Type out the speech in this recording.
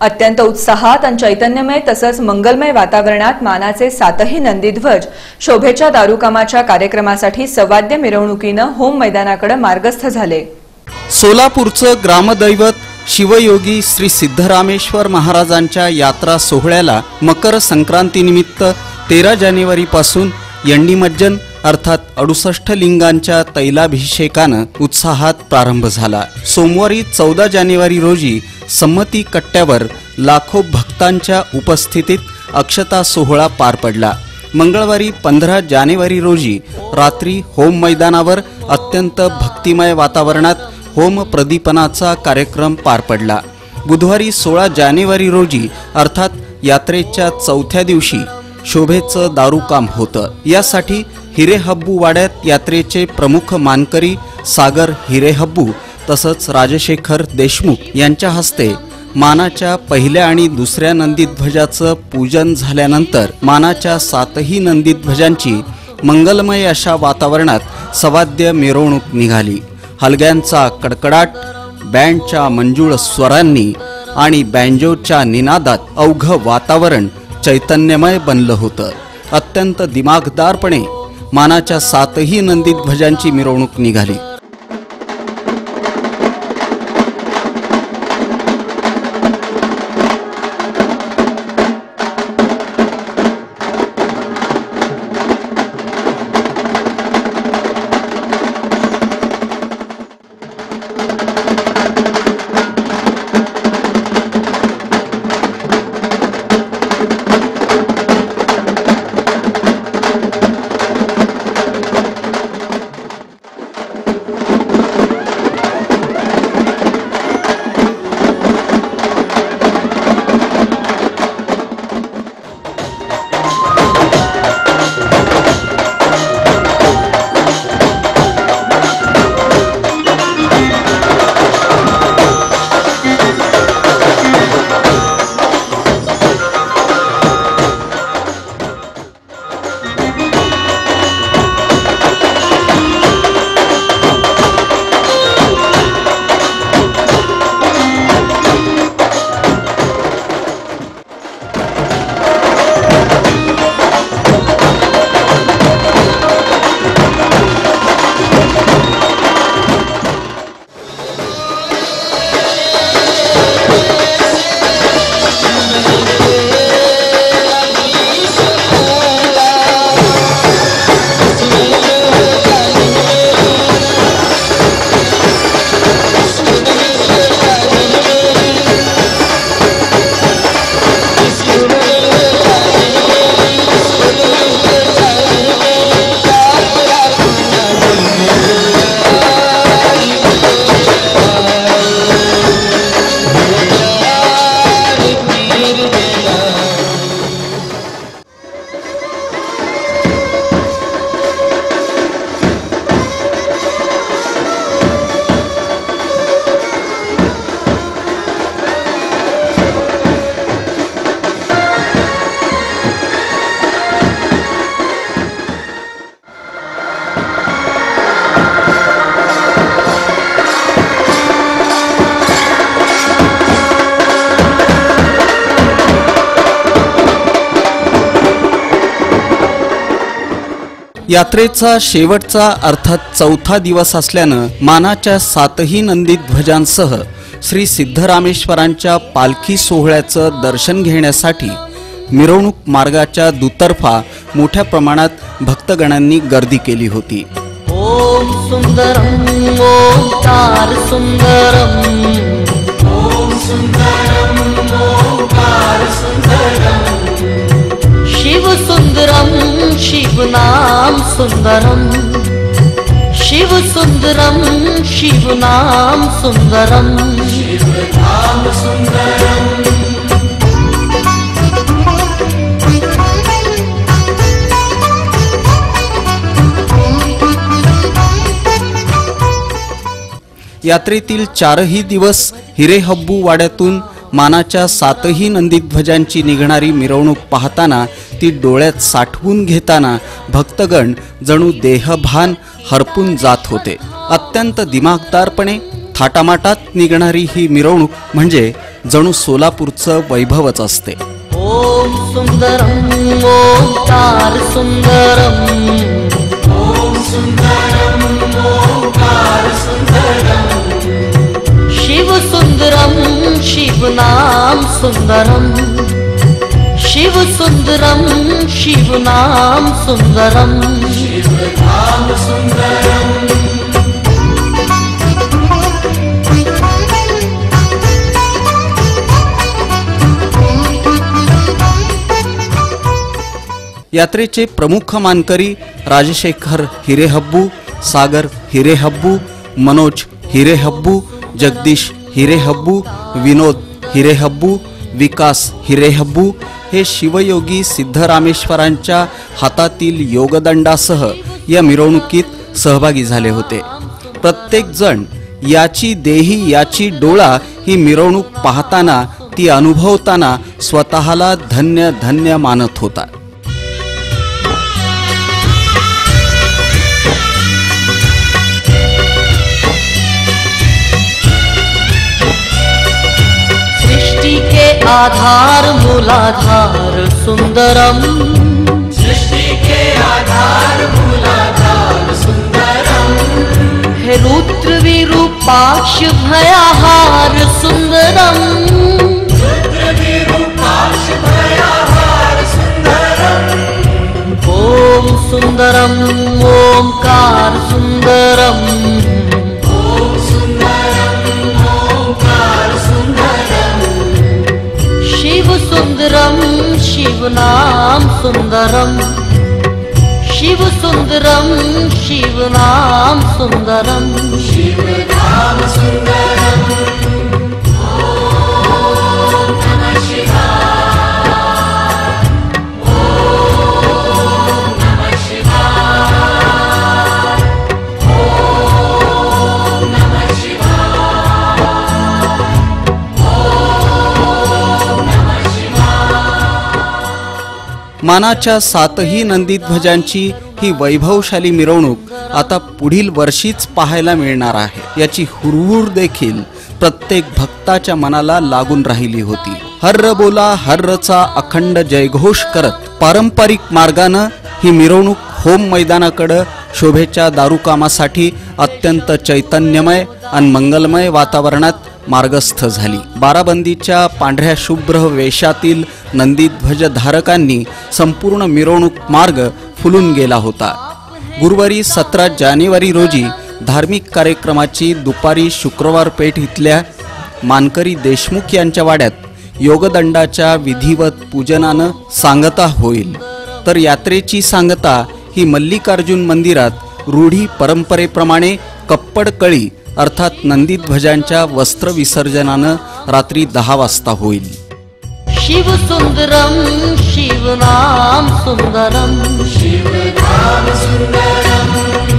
अत्यंत उत्साहात आणि चैतन्यमय तसंच मंगलमय वातावरणात मानाचे सातही नंदीध्वज शोभेच्या दारुकामाच्या कार्यक्रमासाठी सवाद्य मिरवणुकीनं होम मैदानाकडे मार्गस्थ झाले. सोलापूरचं ग्रामदैवत शिवयोगी श्री सिद्धरामेश्वर महाराजांच्या यात्रा सोहळ्याला मकर संक्रांतीनिमित्त तेरा जानेवारीपासून यंडीमज्जन अर्थात अडुसष्ट लिंगांच्या तैलाभिषेकानं उत्साहात प्रारंभ झाला. सोमवारी चौदा जानेवारी रोजी संमती कट्ट्यावर लाखो भक्तांच्या उपस्थितीत अक्षता सोहळा पार पडला. मंगळवारी पंधरा जानेवारी रोजी रात्री होम मैदानावर अत्यंत भक्तिमय वातावरणात होम प्रदीपनाचा कार्यक्रम पार पडला. बुधवारी सोळा जानेवारी रोजी अर्थात यात्रेच्या चौथ्या दिवशी शोभेचं दारूकाम होतं. यासाठी हिरेहब्बू वाड्यात यात्रेचे प्रमुख मानकरी सागर हिरेहब्बू तसंच राजशेखर देशमुख यांच्या हस्ते मानाच्या पहिल्या आणि दुसऱ्या नंदीध्वजाचं पूजन झाल्यानंतर मानाच्या सातही नंदीध्वजांची मंगलमय अशा वातावरणात सवाद्य मिरवणूक निघाली. हलग्यांचा कडकडाट बँडच्या मंजूळ स्वरांनी आणि बँजोच्या निनादात अवघं वातावरण चैतन्यमय बनलं होतं. अत्यंत दिमागदारपणे मानाच्या सातही नंदीध्वजांची मिरवणूक निघाली. यात्रेचा शेवटचा अर्थात चौथा दिवस असल्यानं मानाच्या सातही नंदीध्वजांसह श्री सिद्धरामेश्वरांच्या पालखी सोहळ्याचं दर्शन घेण्यासाठी मिरवणूक मार्गाच्या दुतर्फा मोठ्या प्रमाणात भक्तगणांनी गर्दी केली होती. ॐ सुन्दरम् ओङ्कार सुन्दरम् शिवसुन्दरं शिवनाम शिव शिवसुन्दरं शिवनाम सुन्दरम् यात्रेतील चारही दिवस हिरेहब्बू वाड्यातून मानाच्या सातही नंदीध्वजांची निघणारी मिरवणूक पाहताना ती डोळ्यात साठवून घेताना भक्तगण जणू देहभान हरपून जात होते. अत्यंत दिमागदारपणे थाटामाटात निघणारी ही मिरवणूक म्हणजे जणू सोलापूरचं वैभवच असते. ॐ सुन्दरम् ओङ्कार सुन्दरम् शिवसुन्दरं शिवनाम सुन्दरम् शिवसुन्दरं शिवनाम सुन्दरम् यात्रेचे प्रमुख मानकरी राजशेखर हिरेहब्बू सागर हिरेहब्बू मनोज हिरेहब्बू जगदीश हिरेहब्बू विनोद हिरेहब्बू विकास हिरेहब्बू हे शिवयोगी सिद्धरामेश्वरांच्या हातातील योगदंडासह या मिरवणुकीत सहभागी झाले होते. प्रत्येक जण याची देही याची डोळा ही मिरवणूक पाहताना ती अनुभवताना स्वतःला धन्य धन्य मानत होता आधार मूलाधार सुंदरम। सृष्टि के आधार मूलाधार सुंदरम। हे रुद्र विरूपाक्ष भयाहार सुंदरम। ओम सुंदरम ओंकार सुंदरम। शिवनाम सुन्दरम् शिव सुन्दरं शिवनाम सुन्दरं। मानाच्या सातही नंदीध्वजांची ही वैभवशाली मिरवणूक आता पुढील वर्षीच पाहायला मिळणार आहे. याची हुरहुर देखील प्रत्येक भक्ताच्या मनाला लागून राहिली होती. हर्र बोला हर्रचा अखंड जयघोष करत पारंपरिक मार्गानं ही मिरवणूक होम मैदानाकडं शोभेच्या दारुकामासाठी अत्यंत चैतन्यमय आणि मंगलमय वातावरणात मार्गस्थ झाली. बाराबंदीच्या पांढऱ्या शुभ्र वेशातील नंदीध्वज धारकांनी संपूर्ण मिरवणूक मार्ग फुलून गेला होता. गुरुवारी सतरा जानेवारी रोजी धार्मिक कार्यक्रमाची दुपारी शुक्रवार पेठ इथल्या मानकरी देशमुख यांच्या वाड्यात योगदंडाच्या विधिवत पूजनानं सांगता होईल. तर यात्रेची सांगता ही मल्लिकार्जुन मंदिरात रूढी परंपरेप्रमाणे कप्पडकळी अर्थात नंदीध्वजांच्या वस्त्र विसर्जनानं रात्री दहा वाजता होईल. शिव सुंदरम शिवनाम सुंदरम. शिवनाम सुंदरम.